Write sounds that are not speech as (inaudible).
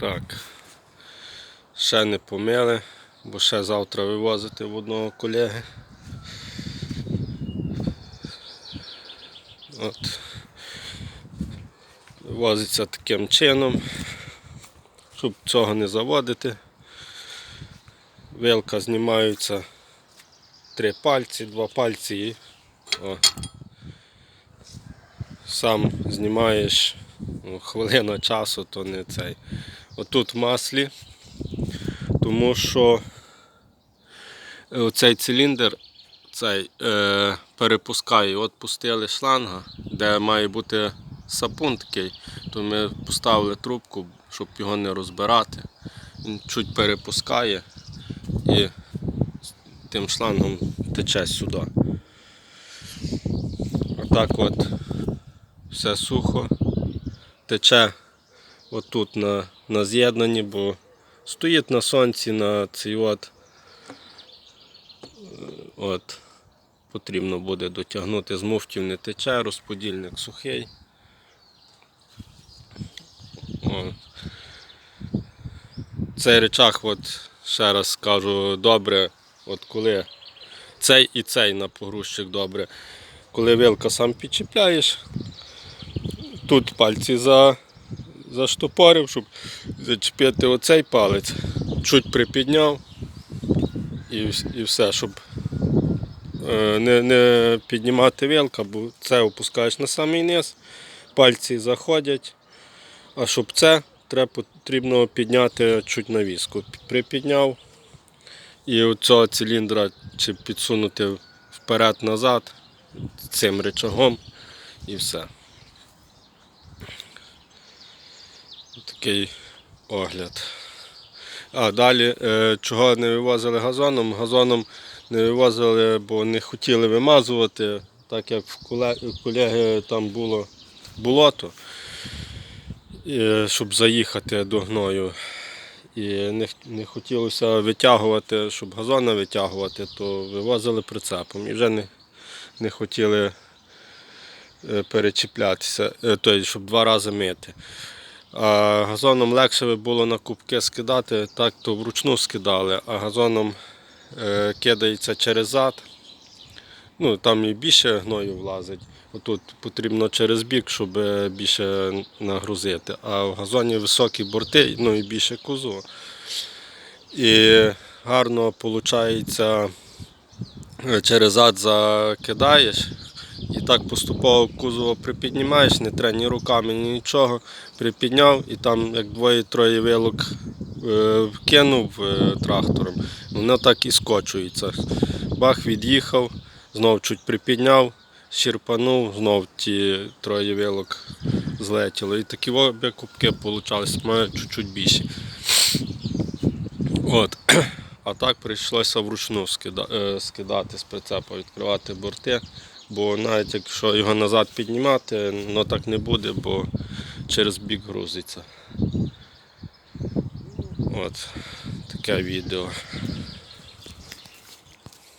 Так. Ще не помили, бо ще завтра вивозити в одного колеги. От. Вивозиться таким чином, щоб цього не заводити. Вилка знімаються три пальці, два пальці і о. сам знімаєш ну, хвилина часу, то не цей. Отут в маслі, тому що цей циліндр цей, е, перепускає. От пустили шланга, де має бути сапун такий, то ми поставили трубку, щоб його не розбирати. Він чуть перепускає і тим шлангом тече сюди. Отак от все сухо. Тече отут на, на з'єднанні, бо стоїть на сонці на цей от. Е, От. Потрібно буде дотягнути з муфтів не тече, розподільник сухий. От. Цей речах, от, ще раз скажу, добре, от коли цей і цей на погрузчик добре. Коли вилка сам підчіпляєш, тут пальці за, заштопорив, щоб зачепити оцей палець, чуть припідняв і, і все, щоб е, не, не піднімати вилка, бо це опускаєш на самий низ, пальці заходять, а щоб це треба потрібно підняти чуть на візку. Припідняв і у цього циліндра чи підсунути вперед-назад цим рычагом і все. Такий огляд. А далі, е, чого не вивозили газоном? Газоном не вивозили, бо не хотіли вимазувати, так як в колеги там було болото, щоб заїхати до гною. І не, не хотілося витягувати, щоб газона витягувати, то вивозили прицепом. І вже не, не хотіли е, перечіплятися, тобто, щоб два рази мити. А газоном легше було на кубки скидати, так то вручну скидали, а газоном е, кидається через зад. Ну, там і більше гною влазить. Отут потрібно через бік, щоб е, більше нагрузити. А в газоні високі борти, ну і більше кузу. І гарно виходить, через зад закидаєш. І так поступово кузово припіднімаєш, не ні руками, ні нічого. Припідняв і там як двоє-троє вилок е, кинув е, трактором, воно так і скочується. Бах від'їхав, знов чуть припідняв, щірпанув, знов ті троє вилок злетіло. І такі обі кубки получалися, має чуть-чуть більші. От. (clears throat) А так прийшлося вручну е, скидати з прицепа, відкривати борти. Бо навіть якщо його назад піднімати, воно так не буде, бо через бік грузиться. От таке відео.